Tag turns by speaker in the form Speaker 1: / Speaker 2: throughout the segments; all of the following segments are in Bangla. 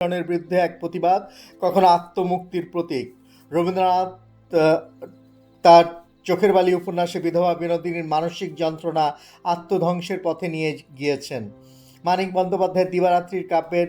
Speaker 1: নিপীড়নের বিরুদ্ধে এক প্রতিবাদ, কখনো আত্মমুক্তির প্রতীক। রবীন্দ্রনাথ তার চোখের বালি উপন্যাসে বিধবা বিনোদিনীর মানসিক যন্ত্রণা আত্মধ্বংসের পথে নিয়ে গিয়েছেন। মানিক বন্দ্যোপাধ্যায়ের দিবারাত্রির কাব্যের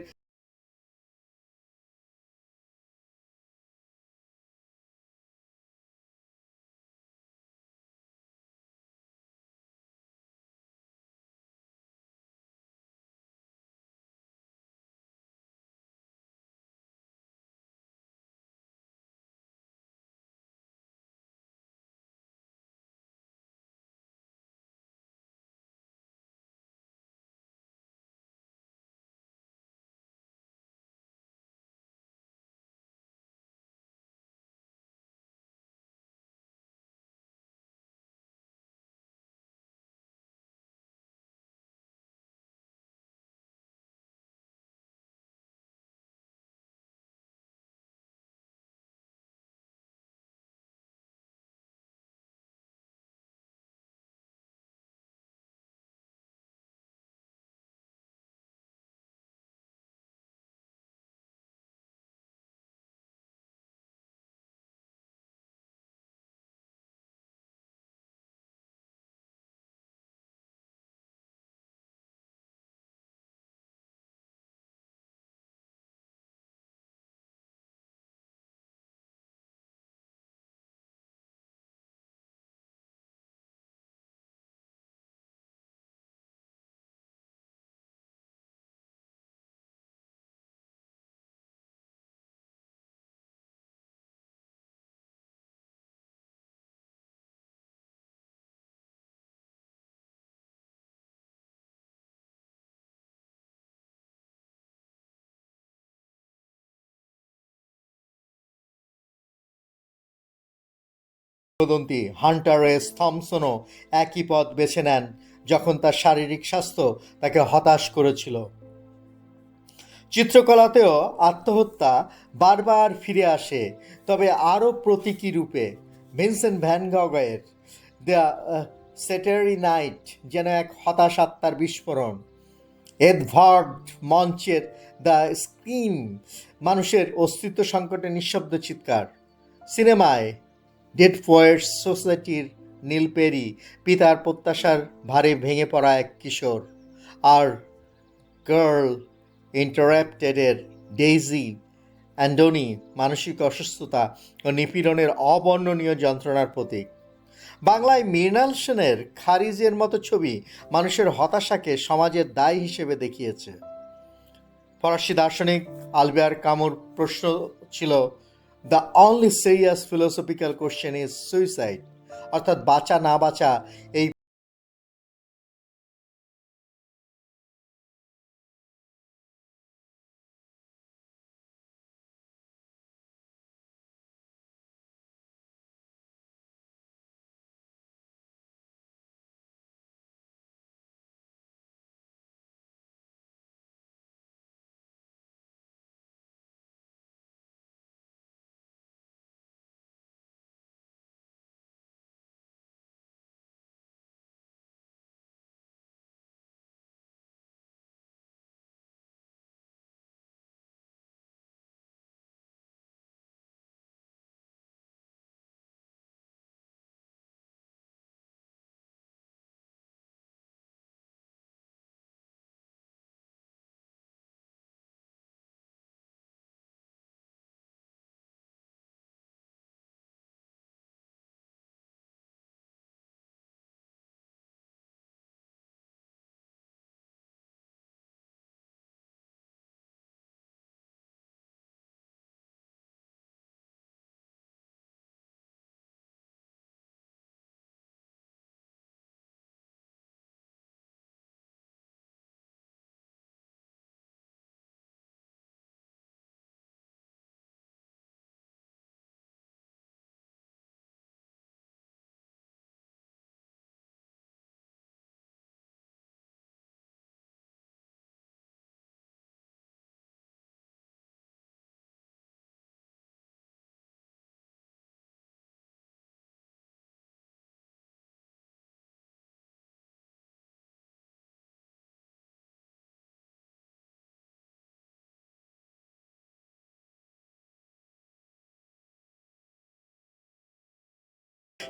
Speaker 1: কিংবদন্তি হান্টার এস থমসনও একই পথ বেছে নেন, যখন তার শারীরিক স্বাস্থ্য তাকে হতাশ করেছিল। চিত্রকলাতেও আত্মহত্যা বারবার ফিরে আসে, তবে আরও প্রতীকী রূপে ভিনসেন্ট ভ্যান গগের দ্য সেটারি নাইট যেন এক হতাশ আত্মার বিস্ফোরণ। এডভার্ড মঞ্চের দ্য স্ক্রিন মানুষের অস্তিত্ব সংকটে নিঃশব্দ চিৎকার। সিনেমায় ডেড পোয়েটস সোসাইটির নীলপেরি পিতার প্রত্যাশার ভারে ভেঙে পড়া এক কিশোর আর গার্ল ইন্টারাপ্টেডের ডেইজি অ্যান্ডোনি মানসিক অসুস্থতা ও নিপীড়নের অবর্ণনীয় যন্ত্রণার প্রতীক। বাংলায় মৃণাল সেনের খারিজের মতো ছবি মানুষের হতাশাকে সমাজের দায় হিসেবে দেখিয়েছে। ফরাসি দার্শনিক আলবেয়ার কামুর প্রশ্ন ছিল the only serious philosophical question is suicide অর্থাৎ বাঁচা না বাঁচা এই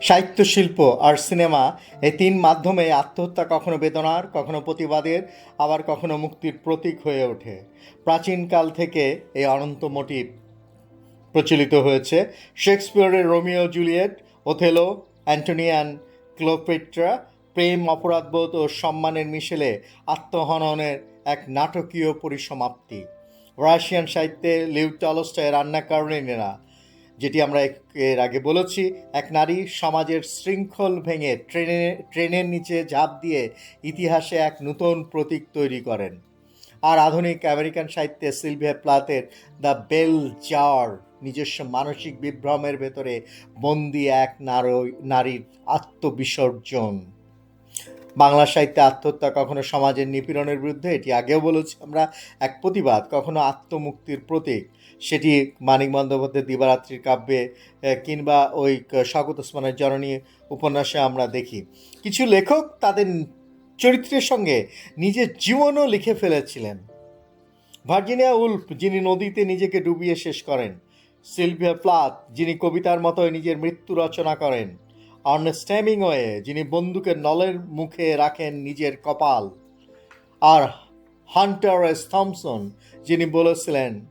Speaker 1: সাহিত্য শিল্প আর সিনেমা এই তিন মাধ্যমে আত্মহত্যা কখনো বেদনার, কখনো প্রতিবাদের, আবার কখনো মুক্তির প্রতীক হয়ে ওঠে। প্রাচীনকাল থেকে এই অনন্ত মোটিভ প্রচলিত হয়েছে। শেক্সপিয়রের Romeo Juliet, Othello, Antony and Cleopatra প্রেম, অপরাধবোধ ও সম্মানের মিশেলে আত্মহননের এক নাটকীয় পরিসমাপ্তি। রাশিয়ান সাহিত্যে লিউ টলস্টয়ের রান্না কারণেরা যেটি আমরা এর আগে বলেছি, এক নারী সমাজের শৃঙ্খল ভেঙে ট্রেনে, ট্রেনের নিচে ঝাঁপ দিয়ে ইতিহাসে এক নতুন প্রতীক তৈরি করেন। আর আধুনিক আমেরিকান সাহিত্যে সিলভিয়া প্লাতের দ্য বেল জার নিজস্ব মানসিক বিভ্রমের ভেতরে বন্দি এক নারী, নারীর আত্মবিসর্জন। বাংলা সাহিত্যে আত্মহত্যা কখনো সমাজের নিপীড়নের বিরুদ্ধে, এটি আগেও বলেছি আমরা, এক প্রতিবাদ, কখনো আত্মমুক্তির প্রতীক। সেটি মানিক বন্দ্যোপাধ্যায়ের দিবারাত্রির কাব্যে কিংবা ওই শকত ওসমানের জননী উপন্যাসে আমরা দেখি। কিছু লেখক তাদের চরিত্রের সঙ্গে নিজের জীবনও লিখে ফেলেছিলেন। ভার্জিনিয়া উল্ফ, যিনি নদীতে নিজেকে ডুবিয়ে শেষ করেন। সিলভিয়া প্লাথ, যিনি কবিতার মতোই নিজের মৃত্যু রচনা করেন। আর্নেস্ট হেমিংওয়ে যিনি বন্দুকের নলের মুখে রাখেন নিজের কপাল। আর হান্টার এস থমসন, যিনি বলেছিলেন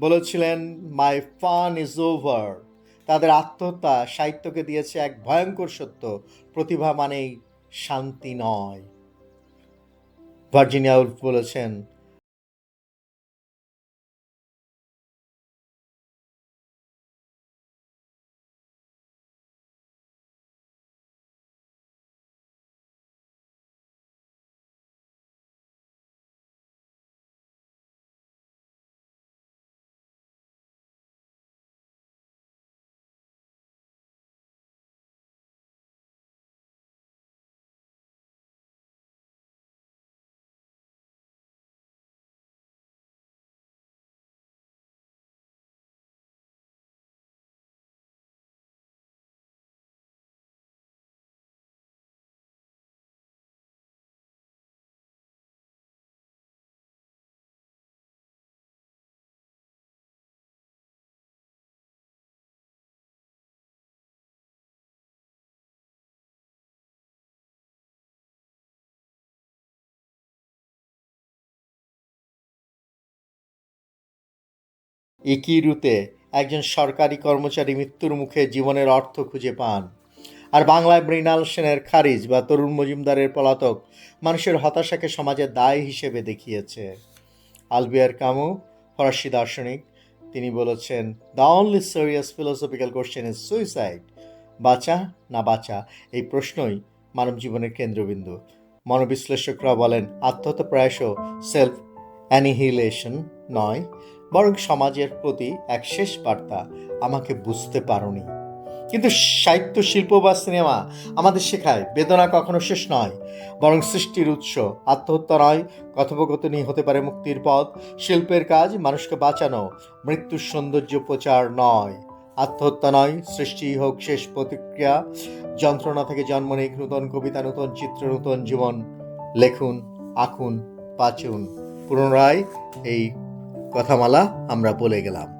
Speaker 1: বলেছিলেন মাই ফান ইজ ওভার তাদের আত্মহত্যা সাহিত্যকে দিয়েছে এক ভয়ঙ্কর সত্য, প্রতিভা মানেই শান্তি নয়। ভার্জিনিয়া উল্ফ বলেছেন ইকিরুতে একজন সরকারি কর্মচারী মৃত্যুর মুখে জীবনের অর্থ খুঁজে পান। আর বাংলায় মৃণাল সেনের খারিজ বা তরুণ মজুমদারের পলাতক মানুষের হতাশাকে সমাজের দায় হিসেবে দেখিয়েছে। আলবিয়ার কামু, ফরাসি দার্শনিক, তিনি বলেছেন the only serious philosophical question is suicide বাঁচা না বাঁচা, এই প্রশ্নই মানব জীবনের কেন্দ্রবিন্দু। মনোবিশ্লেষকরা বলেন, আত্মহত্যা প্রায়শ সেলফ অ্যানিহিলেশন নয়। বরং সমাজের প্রতি এক শেষ বার্তা আমাকে বুঝতে পারোনি। কিন্তু সাহিত্য শিল্প বা সিনেমা আমাদের শেখায় বেদনা কখনো শেষ নয়, বরং সৃষ্টির উৎস আত্মহত্যা নয়, কথোপকথনই হতে পারে মুক্তির পথ, শিল্পের কাজ মানুষকে বাঁচানো, মৃত্যুর সৌন্দর্য প্রচার নয়। আত্মহত্যা নয় সৃষ্টি হোক শেষ প্রতিক্রিয়া, যন্ত্রণা থেকে জন্ম নিক নূতন কবিতা, নূতন চিত্র, নূতন জীবন। লেখুন, আঁকুন, বাঁচুন। পুনরায় এই কথামালা আমরা বলে গেলাম।